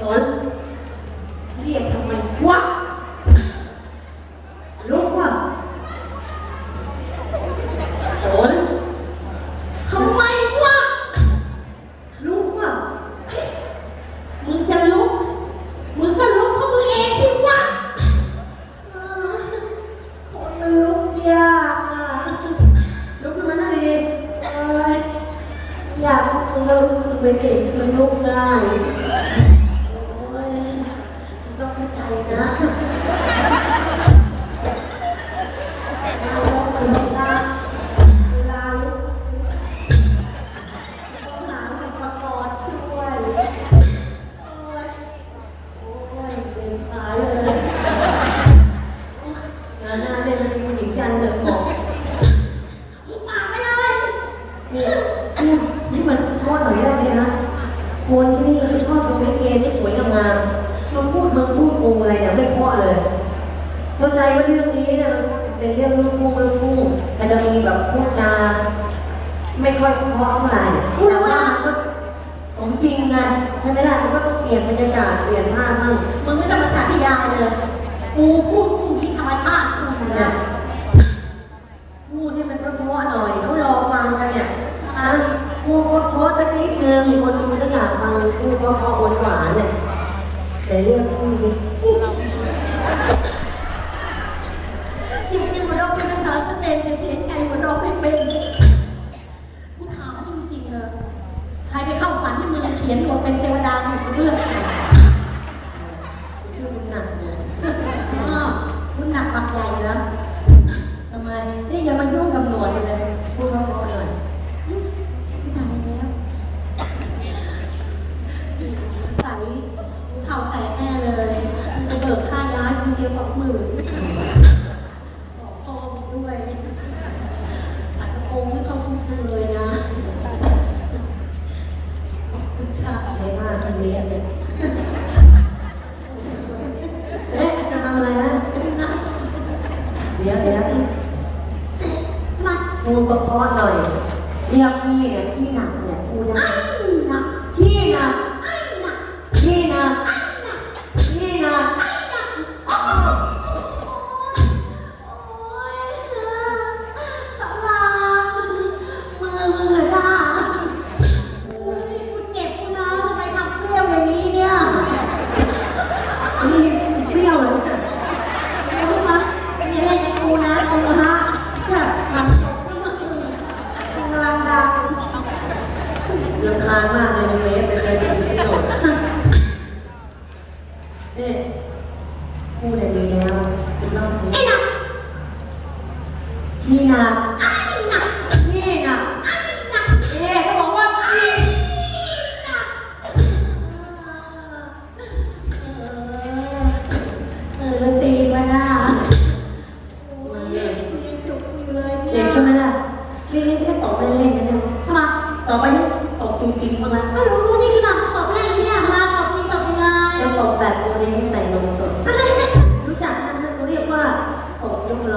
สนเรียกทำไมวะลุกวะสนทำไมวะลุกวะมึงจะลุก มึงก็ลุกของมึงเองที่วะคนมันลุกยากลุกไมาหน่าดีอยากมึงก็ลุกมึงไปเก่งมึงลุกได้ี่เขาชอบดูลิเกนี่สวยงามมึงพูดมึงพูดกูอะไรเนี่ยไม่พาะเลยเข้าใจว่าเรื่องนี้เนะมันเป็นเรื่องลูกพูดลูกพูดมันจะมีแบบพูดจาไม่ค่อยเพาะเท่าไหร่แต่ว่าสมจริงไงใช่ไหมล่ะก็ต้องเปลี่ยนบรรยากาศเปลี่ยนภาพบ้างมึงไม่ต้องมาสาธยายเลยกูพูด กระเพาะหน่ย รำคาญมากเลย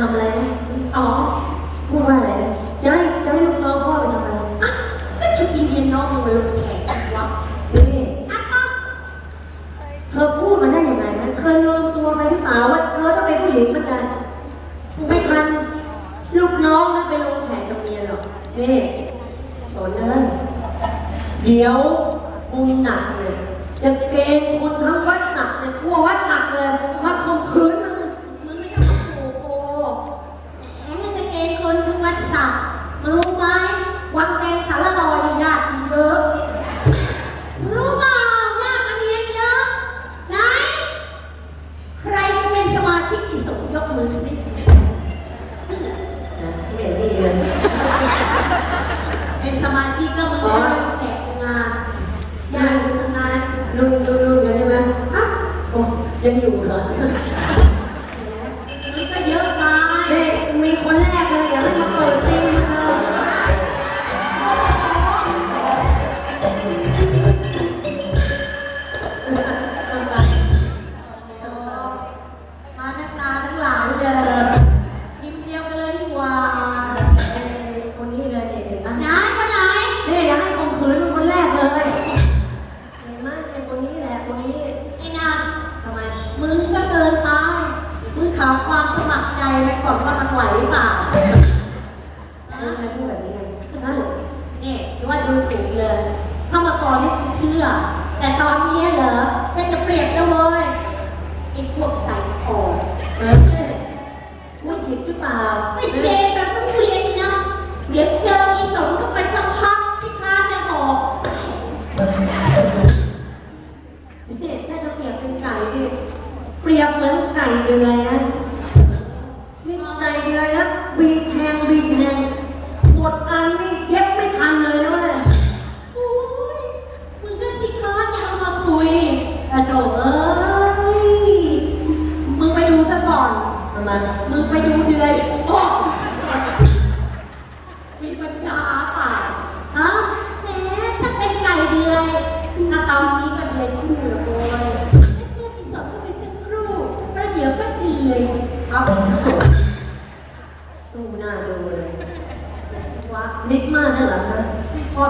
ทำอะไรอ๋อ พูดว่าอะไรย้ายย้ายลูกน้องพ่อไปทำอะไรอะก็ชุดดีเดียน้องยังไปลงแขกวะเด้ชัดปะเธอพูดมาได้ยังไงนะเธอลืมตัวไปหรือเปล่าว่าเธอต้องเป็นผู้หญิงเหมือนกัน ไม่ทัน ลูกน้องมันไปลงแขกกับเมียหรอกนี่สอนเลย เดี๋ยวมึงหนักเลย ยั เลยถ้ามาก่อนนี่กูเชื่อ แต่ตอนนี้เหรอแค่จะเปรียบนะเว้ยไอ้พวกไก่อ่อนเออพูดผิดหรือเปล่าไม่เรียนแบบต้องเรียนนะเดี๋ยวเจออีสมก็ไปสักพักที่ค้าจะออกนี่ถ้าจะเปรียบเป็นไก่ดิเปรียบเหมือนไก่เดือยนะ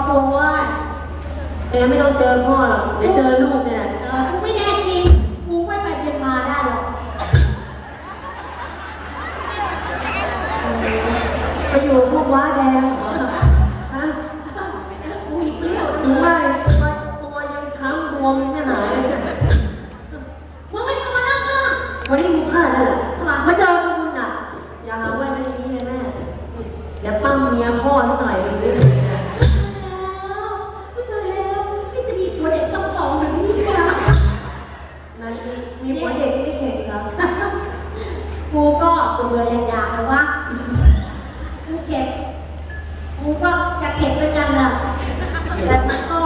โกว่าเออไม่ต้องเจอพ่อหรอกไดี๋เจอลูกเนี่ยแหละไม่แน่จริงไม่ไปเป็นมาได้หรอกไปอยู่พวกว้าแดงเหรอฮะกูอีกเรื่องถึงว่าตัตัวยังช้ำบวมังไม่หายมึงไม่นั่วันนี้ กูก็กูเรียนยาแล้วว่ากูเข็ดกูก็จะเข็ดเหมือนกันแหะแต่มัก็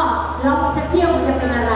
ลองจะเที่ยวมันจะเป็นอะไร